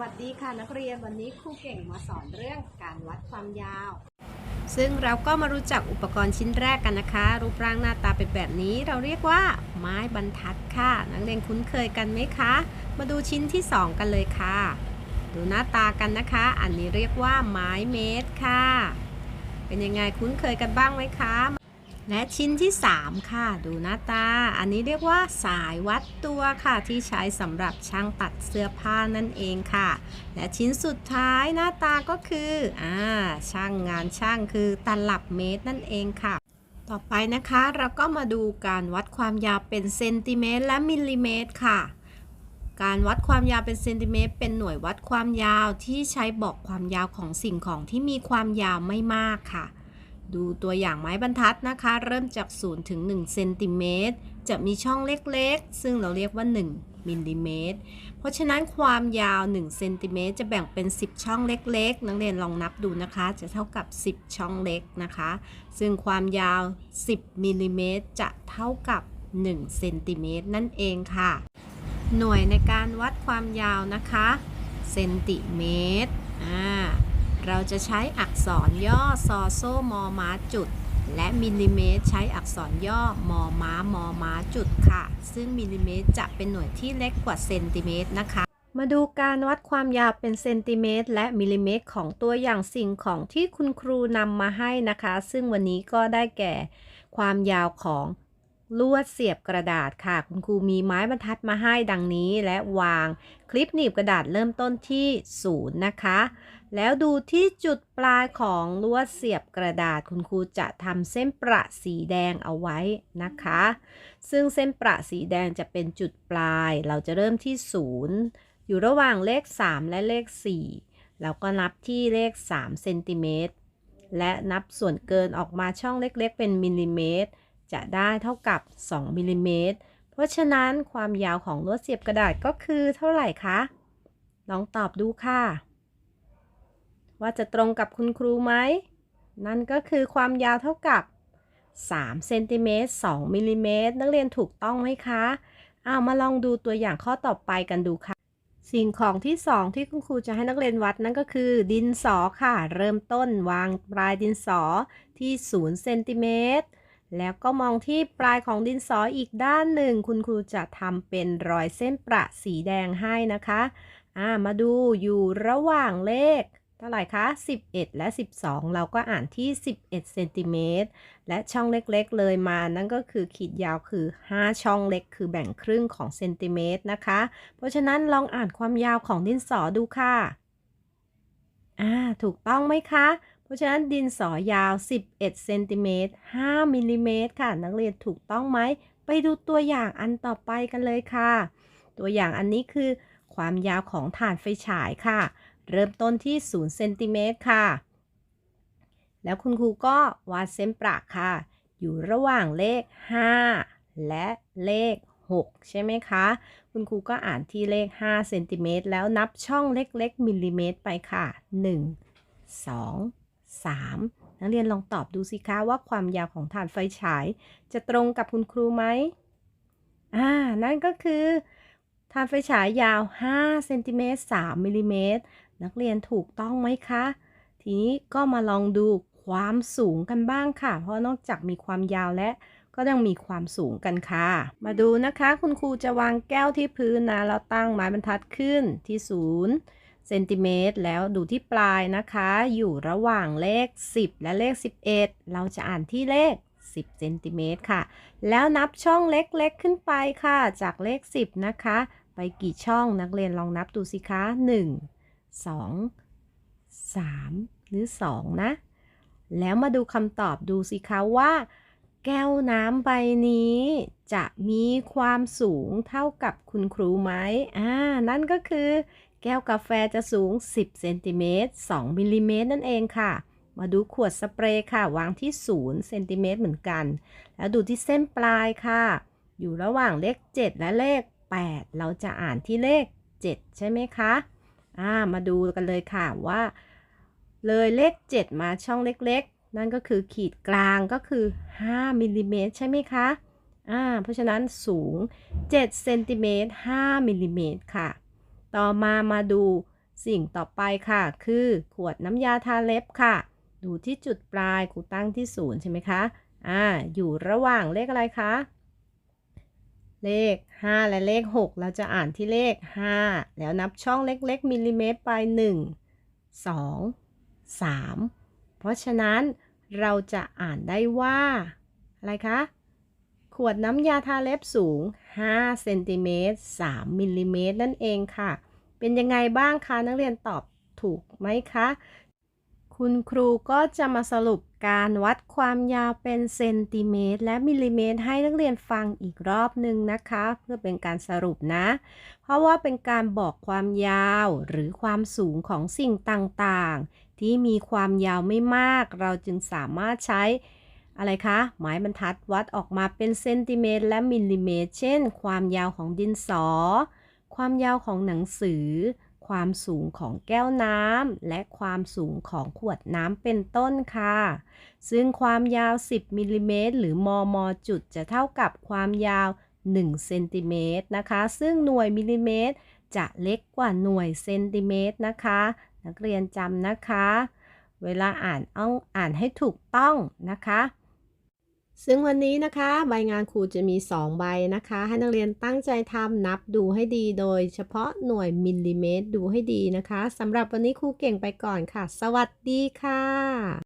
วัสดีค่ะนักเรียนวันนี้ครูเก่งมาสอนเรื่องการวัดความยาว ซึ่งเราก็มารู้จักอุปกรณ์ชิ้นแรกกันนะคะ รูปร่างหน้าตาเป็นแบบนี้เราเรียกว่า ไม้บรรทัดค่ะ นักเรียนคุ้นเคยกันไหมคะ มาดูชิ้นที่ 2 กันเลยค่ะ ดูหน้าตากันนะคะ อันนี้เรียกว่าไม้เมตรค่ะ เป็นยังไงคุ้นเคยกันบ้างไหมคะ และชิ้นที่ 3 ค่ะ ดูหน้าตา อันนี้เรียกว่าสายวัดตัวค่ะ ที่ใช้สำหรับช่างตัดเสื้อผ้านั่นเองค่ะ และชิ้นสุดท้ายหน้าตาก็คืออ่าช่างงานช่างคือตลับเมตรนั่นเองค่ะ ต่อไปนะคะเราก็มาดูการวัดความยาวเป็นเซนติเมตรและมิลลิเมตรค่ะการวัดความยาวเป็นเซนติเมตรเป็นหน่วยวัดความยาวที่ใช้บอกความยาวของสิ่งของที่มีความยาวไม่มากค่ะ ดูตัวอย่างไม้บรรทัดนะคะ เริ่มจาก 0 ถึง1เซนติเมตรจะมีช่องเล็กๆ ซึ่งเราเรียกว่า 1มิลลิเมตร เพราะฉะนั้นความยาว1เซนติเมตรจะแบ่งเป็น 10 ช่องเล็กๆ นักเรียนลองนับดูนะคะ จะเท่ากับ 10 ช่องเล็กนะคะ ซึ่งความยาว 10มิลลิเมตรจะเท่ากับ1เซนติเมตรนั่นเองค่ะ หน่วยในการวัดความยาวนะคะ เซนติเมตร อ่า เราจะใช้อักษรย่อซอโซมอม้าจุด และมิลลิเมตร ใช้อักษรย่อมอม้ามอม้าจุดค่ะ ซึ่งมิลลิเมตรจะเป็นหน่วยที่เล็กกว่าเซนติเมตรนะคะ มาดูการวัดความยาวเป็นเซนติเมตรและมิลลิเมตร ของตัวอย่างสิ่งของที่คุณครูนำมาให้นะคะ ซึ่งวันนี้ก็ได้แก่ ความยาวของลวดเสียบกระดาษค่ะ คุณครูมีไม้บรรทัดมาให้ดังนี้และวางคลิปหนีบกระดาษเริ่มต้นที่ 0 นะคะ แล้วดูที่จุดปลายของลวดเสียบกระดาษคุณครูจะทำเส้นประสีแดงเอาไว้นะคะ ซึ่งเส้นประสีแดงจะเป็นจุดปลาย เราจะเริ่มที่ 0 อยู่ระหว่างเลข 3 และเลข 4 แล้วก็นับที่เลข3เซนติเมตรและนับส่วนเกินออกมาช่องเล็กๆ เป็นมิลลิเมตร จะได้เท่ากับ 2มิลลิเมตร เพราะฉะนั้นความยาวของลวดเสียบกระดาษก็คือเท่าไหร่คะ ลองตอบดูค่ะ ว่าจะตรงกับคุณครูไหม นั่นก็คือความยาวเท่ากับ3เซนติเมตร2มิลลิเมตรนักเรียนถูกต้องไหมคะเอามาลองดูตัวอย่างข้อต่อไปกันดูค่ะ สิ่งของที่ 2 ที่คุณครูจะให้นักเรียนวัดนั่นก็คือ ดินสอค่ะ เริ่มต้นวางปลายดินสอที่0เซนติเมตรแล้วก็มองที่ปลายของดินสออีกด้านหนึ่ง คุณครูจะทำเป็นรอยเส้นประสีแดงให้นะคะ อ่า มาดูอยู่ระหว่างเลข ท่าไหร่คะ 11 และ 12 เราก็อ่านที่ 11เซนติเมตรและช่องเล็กๆ เลยมา นั่นก็คือขีดยาวคือ 5 ช่องเล็ก คือแบ่งครึ่งของเซนติเมตรนะคะ เพราะฉะนั้นลองอ่านความยาวของดินสอดูค่ะ อ่า ถูกต้องไหมคะ เพราะฉะนั้นดินสอยาว 11เซนติเมตร5มิลลิเมตรค่ะ นักเรียนถูกต้องไหม ไปดูตัวอย่างอันต่อไปกันเลยค่ะ ตัวอย่างอันนี้คือ ความยาวของถ่านไฟฉายค่ะ เริ่มต้นที่0เซนติเมตรค่ะ แล้วคุณครูก็วาดเส้นประค่ะ อยู่ระหว่างเลข 5 และเลข 6 ใช่ไหมคะ คุณครูก็อ่านที่เลข5เซนติเมตรแล้วนับช่องเล็กๆมิลลิเมตรไปค่ะ 1 2 3 นักเรียนลองตอบดูสิคะว่าความยาวของถ่านไฟฉาย จะตรงกับคุณครูไหมอ่า นั่นก็คือถ่านไฟฉายยาว5เซนติเมตร3มิลลิเมตรนักเรียนถูกต้องไหมคะ ทีนี้ก็มาลองดูความสูงกันบ้างค่ะ เพราะนอกจากมีความยาวและก็ยังมีความสูงกันค่ะ มาดูนะคะ คุณครูจะวางแก้วที่พื้นนะแล้วตั้งไม้บรรทัดขึ้นที่ศูนย์เซนติเมตรแล้วดูที่ปลายนะคะ อยู่ระหว่างเลข 10 และเลข 11 เราจะอ่านที่เลข 10เซนติเมตรค่ะ แล้วนับช่องเล็กๆขึ้นไปค่ะ จากเลข 10 นะคะ ไปกี่ช่องนักเรียนลองนับดูสิคะ 1 2 3 หรือ 2 นะ แล้วมาดูคำตอบดูสิคะว่า แก้วน้ำใบนี้ จะมีความสูงเท่ากับคุณครูไหมอ่า นั่นก็คือ แก้วกาแฟจะสูง 10เซนติเมตร2มิลลิเมตรนั่นเองค่ะมาดูขวดสเปรย์ค่ะ วางที่0เซนติเมตรเหมือนกัน แล้วดูที่เส้นปลายค่ะ อยู่ระหว่างเลข 7 และเลข 8 เราจะอ่านที่เลข 7 ใช่ไหมคะ อ่ามาดูกันเลยค่ะว่า เลยเลข 7 มาช่องเล็กๆ นั่นก็คือขีดกลางก็คือ 5มิลลิเมตรใช่ไหมคะอ่าเพราะฉะนั้นสูง7เซนติเมตร5มิลลิเมตรค่ะ ต่อมามาดูสิ่งต่อไปค่ะ คือขวดน้ำยาทาเล็บค่ะ ดูที่จุดปลายครูตั้งที่ศูนย์ใช่ไหมคะอ่าอยู่ระหว่างเลขอะไรคะ เลข 5 และเลข 6 เราจะอ่านที่เลข 5 แล้วนับช่องเล็ก ๆ มิลลิเมตรไป 1 2 3 เพราะฉะนั้นเราจะอ่านได้ว่า อะไรคะ ขวดน้ำยาทาเล็บสูง 5 เซนติเมตร 3 มิลลิเมตรนั่นเองค่ะ เป็นยังไงบ้างคะ นักเรียนตอบถูกไหมคะ คุณครูก็จะมาสรุปการวัดความยาวเป็นเซนติเมตรและมิลลิเมตรให้นักเรียนฟังอีกรอบหนึ่งนะคะ เพื่อเป็นการสรุปนะ เพราะว่าเป็นการบอกความยาวหรือความสูงของสิ่งต่างๆ ที่มีความยาวไม่มาก เราจึงสามารถใช้อะไรคะ หมายบรรทัดวัดออกมาเป็นเซนติเมตรและมิลลิเมตร เช่น ความยาวของดินสอ ความยาวของหนังสือ ความสูงของแก้วน้ำและความสูงของขวดน้ำเป็นต้นค่ะ ซึ่งความยาว 10มิลลิเมตรหรือมมจุดจะเท่ากับความยาว1เซนติเมตรนะคะ ซึ่งหน่วยมิลลิเมตร จะเล็กกว่าหน่วยเซนติเมตรนะคะ นักเรียนจำนะคะ เวลาอ่านต้องอ่านให้ถูกต้องนะคะ ซึ่งวันนี้นะคะใบงานครูจะมี 2 ใบนะคะ ให้นักเรียนตั้งใจทำนับดูให้ดีโดย เฉพาะหน่วยมิลลิเมตรดูให้ดีนะคะสำหรับวันนี้ครูเก่งไปก่อนค่ะ สวัสดีค่ะ